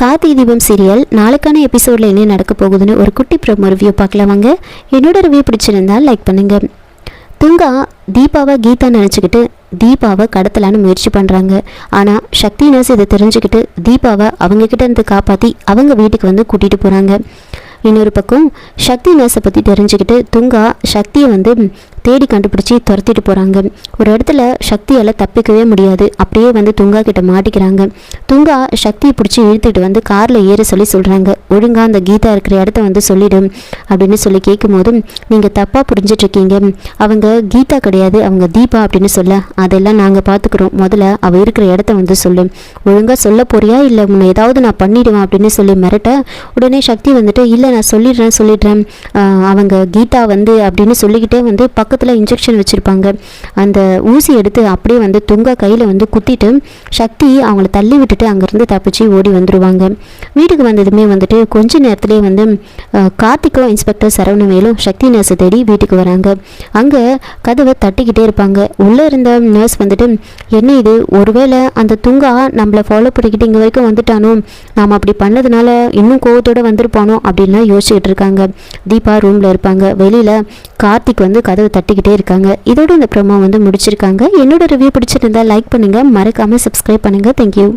Karthigai Deepam serial நாளைக்கான எபிசோடில் என்ன நடக்க போகுதுன்னு ஒரு குட்டி ப்ரோமோ ரிவ்யூ பார்க்கலாம் வாங்க. என்னோட ரிவ்யூ பிடிச்சிருந்தால் லைக் பண்ணுங்க. துங்கா தீபாவை கீதா நினச்சிக்கிட்டு தீபாவை கடத்தலான்னு முயற்சி பண்ணுறாங்க ஆனால் சக்தி நர்ஸ் இதை தெரிஞ்சுக்கிட்டு தீபாவை அவங்கக்கிட்ட இருந்து காப்பாற்றி அவங்க வீட்டுக்கு வந்து கூட்டிகிட்டு போகிறாங்க இன்னொரு பக்கம் சக்தி நர்ஸை பற்றி தெரிஞ்சுக்கிட்டு துங்கா சக்தியை வந்து தேடி கண்டுபிடிச்சி துரத்திட்டு போகிறாங்க ஒரு இடத்துல சக்தியால் தப்பிக்கவே முடியாது. அப்படியே வந்து துங்கா கிட்ட மாட்டிக்கிறாங்க. துங்கா சக்தியை பிடிச்சி இழுத்துட்டு வந்து காரில் ஏற சொல்லி சொல்கிறாங்க ஒழுங்கா அந்த கீதா இருக்கிற இடத்த வந்து சொல்லிடும் அப்படின்னு சொல்லி கேட்கும்போது நீங்கள் தப்பாக புரிஞ்சிட்ருக்கீங்க அவங்க கீதா கிடையாது அவங்க தீபா அப்படின்னு சொல்ல அதெல்லாம் நாங்கள் பார்த்துக்குறோம் முதல்ல அவள் இருக்கிற இடத்த வந்து சொல்லு. ஒழுங்காக சொல்ல போறியா? இல்லை உன்னை ஏதாவது நான் பண்ணிடுவேன் அப்படின்னு சொல்லி மிரட்ட உடனே சக்தி வந்துட்டு இல்லை நான் சொல்லிடுறேன் சொல்லிடுறேன். அவங்க கீதா வந்து அப்படின்னு சொல்லிக்கிட்டே வந்து பக்கத்தில் இன்ஜெக்ஷன் வச்சுருப்பாங்க. அந்த ஊசி எடுத்து அப்படியே வந்து துங்கா கையில் வந்து குத்திட்டு சக்தி அவங்கள தள்ளி விட்டுட்டு அங்கேருந்து தப்பிச்சு ஓடி வந்துடுவாங்க வீட்டுக்கு வந்ததுமே வந்துட்டு கொஞ்ச நேரத்துலேயே வந்து ஆஹ் கார்த்திகோ இன்ஸ்பெக்டர் சரவணவேலும் சக்தி நர்ஸை தேடி வீட்டுக்கு வராங்க. அங்கே கதவை தட்டிக்கிட்டே இருப்பாங்க. உள்ளே இருந்த நர்ஸ் வந்துட்டு என்ன இது? ஒருவேளை அந்த துங்கா நம்மளை ஃபாலோ பண்ணிக்கிட்டு இங்கே வரைக்கும் வந்துட்டானோ? நாம் அப்படி பண்ணதுனால இன்னும் கோவத்தோடு வந்திருப்பானோ? அப்படின்லாம் யோசிச்சுட்டு இருக்காங்க. தீபா ரூமில் இருப்பாங்க. வெளியில் கார்த்திக் வந்து கதவை தட்டிக்கிட்டே இருக்காங்க. இதோட இந்த ப்ரோமோ வந்து முடிச்சிருக்காங்க. என்னோட ரிவ்யூ பிடிச்சிருந்தா லைக் பண்ணுங்கள் மறக்காமல் சப்ஸ்கிரைப் பண்ணுங்கள் தேங்க்யூ